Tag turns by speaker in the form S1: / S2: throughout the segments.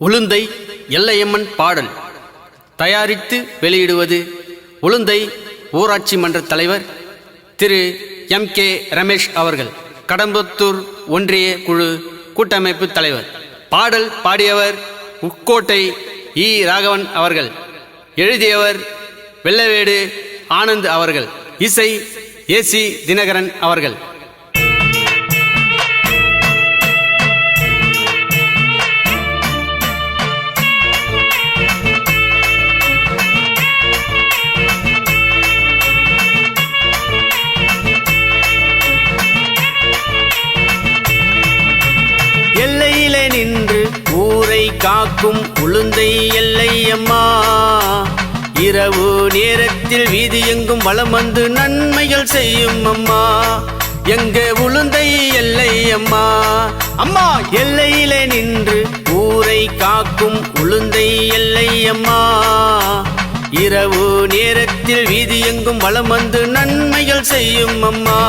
S1: உளுந்தை எல்லையம்மன் பாடல். தயாரித்து வெளியிடுவது உளுந்தை ஊராட்சி மன்ற தலைவர் திரு எம் கே ரமேஷ் அவர்கள். கடம்பத்தூர் ஒன்றிய குழு கூட்டமைப்பு தலைவர். பாடல் பாடியவர் உக்கோட்டை இ. ராகவன் அவர்கள். எழுதியவர் வெள்ளவேடு ஆனந்த் அவர்கள். இசை ஏசி தினகரன் அவர்கள். எல்லையிலே நின்று ஊரை காக்கும் உளுந்தை எல்லையம்மா இரவு நேரத்தில் வீதி எங்கும் வளம் வந்து நன்மைகள் செய்யும் அம்மா. எங்க உளுந்தை எல்லை அம்மா. எல்லையிலே நின்று ஊரை காக்கும் உளுந்தை எல்லையம்மா இரவு நேரத்தில் வீதி எங்கும் வளம் வந்து நன்மைகள் செய்யும் அம்மா.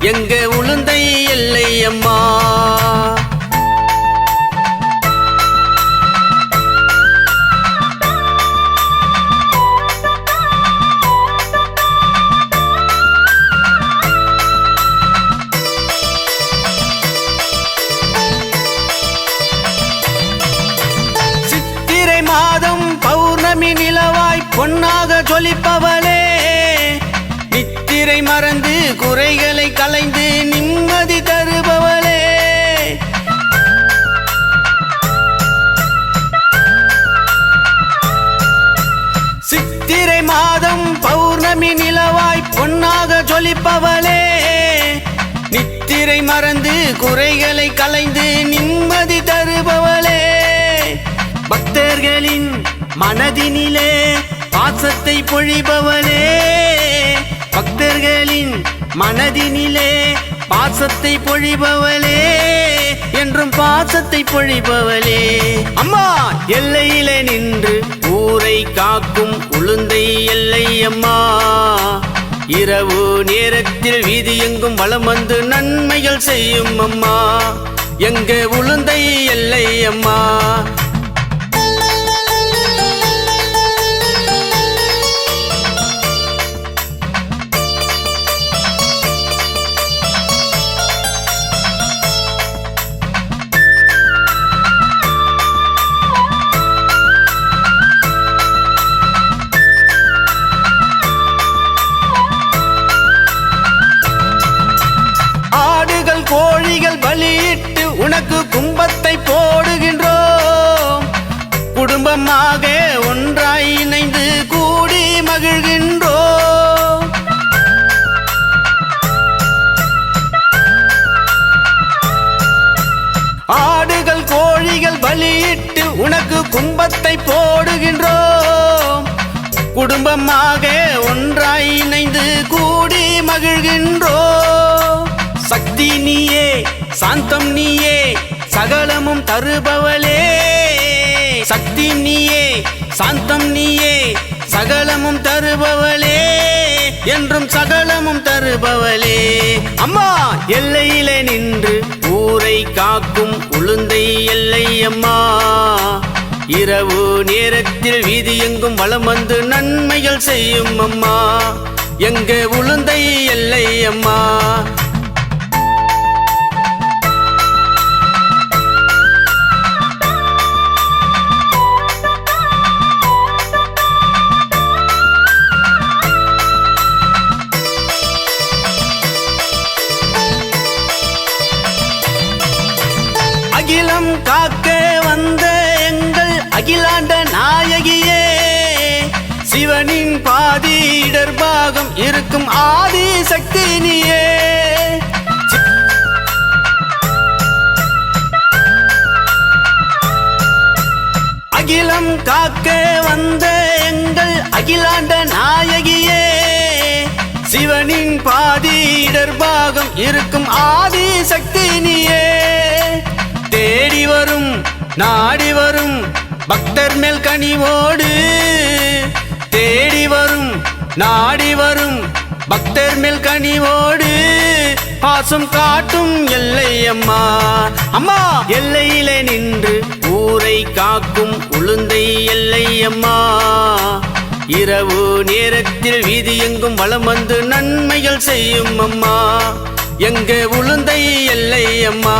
S1: எங்க உளுந்தை எல்லை அம்மா. பொன்னாக ஜொலிப்பவளே. நித்திரை மறந்து குறைகளை கலைந்து நிம்மதி தருபவளே. சித்திரை மாதம் பௌர்ணமி நிலவாய் பொன்னாக ஜொலிப்பவளே. நித்திரை மறந்து குறைகளை கலைந்து நிம்மதி தருபவளே. பக்தர்களின் மனதினிலே பாசத்தை பொழிபவளே பக்தர்களின் மனதினிலே பாசத்தை பொழிபவளே. என்றும் பாசத்தை பொழிபவளே. அம்மா எல்லையிலே நின்று ஊரை காக்கும் உளுந்தை எல்லை அம்மா. இரவு நேரத்தில் வீதி எங்கும் வலம் வந்து நன்மைகள் செய்யும் அம்மா. எங்க உளுந்தை எல்லை அம்மா. விளக்கு கும்பத்தை போடுகின்றோம். குடும்பமாக ஒன்றாய் இணைந்து கூடி மகிழ்கின்றோம். ஆடுகள் கோழிகள் பலியிட்டு உனக்கு கும்பத்தை போடுகின்றோம். குடும்பமாக ஒன்றாய் இணைந்து கூடி மகிழ்கின்றோம். சக்தி நீயே சாந்தம் நீயே சகலமும் தருபவளே. சக்தி நீயே சாந்தம் நீயே சகலமும் தருபவளே. என்றும் சகலமும் தருபவளே. அம்மா எல்லையிலே நின்று ஊரை காக்கும் உளுந்தை எல்லை அம்மா. இரவு நேரத்தில் வீதி எங்கும் வளம் வந்து நன்மைகள் செய்யும் அம்மா. எங்க உளுந்தை எல்லை அம்மா. ஆதி பாதி இடர்பாகம் இருக்கும் ஆதி சக்தி நீயே அகிலம் காக்க வந்த எங்கள் அகிலாண்ட நாயகியே. சிவனின் பாதி இடர்பாகம் இருக்கும் ஆதி சக்தி நீயே தேடி வரும் நாடி வரும் பக்தர் மேல் கனிவோடு தேடி வரும் நாடி வரும். பக்தர் மேல் கனிவோடு பாசம் காட்டும் எல்லை அம்மா. அம்மா எல்லையிலே நின்று ஊரை காக்கும் உளுந்தை எல்லை அம்மா. இரவு நேரத்தில் வீதி எங்கும் வளம் வந்து நன்மைகள் செய்யும் அம்மா. எங்க உளுந்தை எல்லை அம்மா.